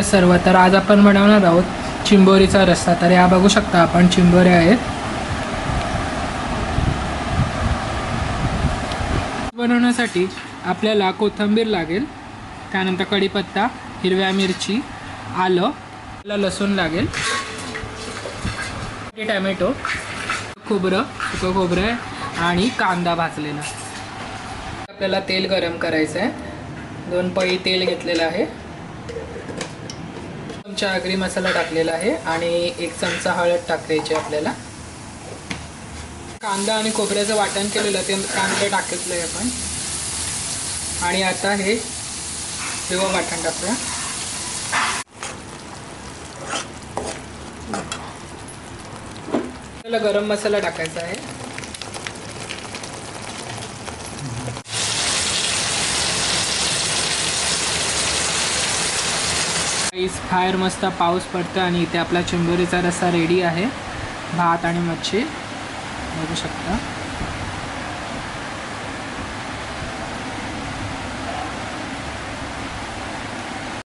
सर्व. तर आज आपण बनवणार आहोत चिंबोरीचा रस्सा. तर या बघू शकता आपण चिंबोऱ्या आहेत. बनवण्यासाठी आपल्याला कोथिंबीर लागेल. त्यानंतर कढीपत्ता हिरव्या मिरची आलं आपल्याला लसूण लागेल. टॅमॅटो खोबरं सुकं खोबरं आणि कांदा भाजलेला. आपल्याला तेल गरम करायचं आहे दोन पळी तेल घेतलेलं आहे. चमचा आगरी मसाला टाकलेला आहे आणि एक चमचा हळद टाकायची आपल्याला. कांदा आणि खोबऱ्याचं वाटण केलेलं ते कांदा टाकतलं आहे आपण. आणि आता हे हिरवं वाटण टाकूया. आपल्याला गरम मसाला टाकायचा आहे. काहीच बाहेर मस्त पाऊस पडतो आणि इथे आपला चिंबोरीचा रस्सा रेडी आहे. भात आणि मच्छी. बघू शकता.